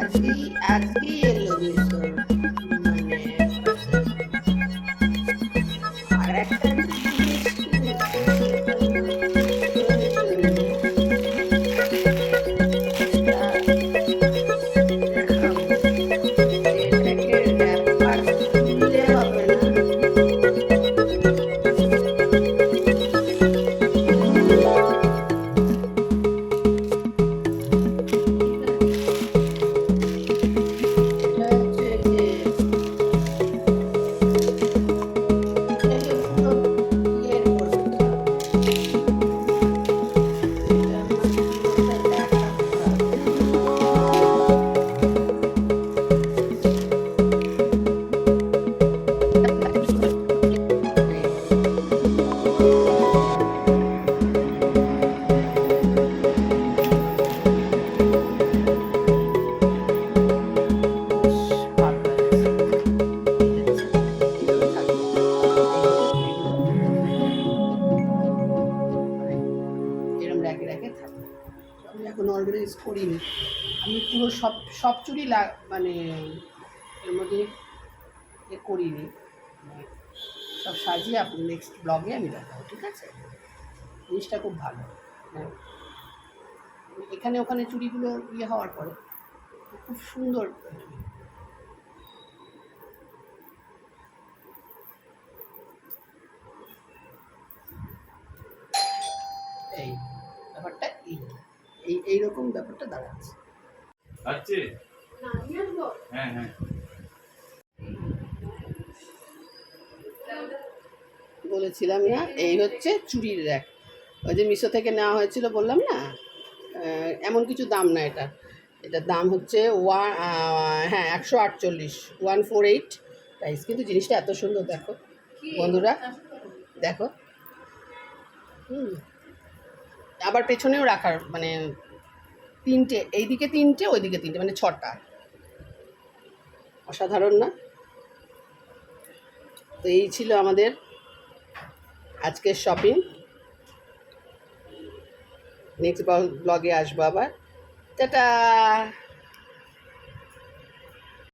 así, así él lo hizo. Carácter আমি এখন organise করিনি। আমি পুরো সব সব চুরি মানে এর মধ্যে এ করিনি। সব সাজিয়ে আপনি নেক্সট ব্লগে আমি দেখাবো, ঠিক আছে? জিনিসটা খুব ভালো। হ্যাঁ। এখানে ওখানে চুড়িগুলো ইয়ে হওয়ার পরে খুব সুন্দর এই ব্যাপারটা এই। এই এইরকম ব্যাপারটা দাঁড়াচ্ছে। আছে হ্যাঁ হ্যাঁ। বলেছিলাম না এই হচ্ছে চুরির র্যাক। ওই যে মিশো থেকে নেওয়া হয়েছিল বললাম না এমন কিছু দাম না এটা। এটার দাম হচ্ছে ওয়ান হ্যাঁ একশো আটচল্লিশ ওয়ান ফোর এইট প্রাইস কিন্তু জিনিসটা এত সুন্দর দেখো। বন্ধুরা দেখো। হুম। আবার পেছনেও রাখার মানে তিনটে, এইদিকে তিনটে, ওইদিকে তিনটে মানে ছটা। অসাধারণ না? তো এই ছিল আমাদের আজকের শপিং নেক্সট ব্লগে আসব আবার। টাটা!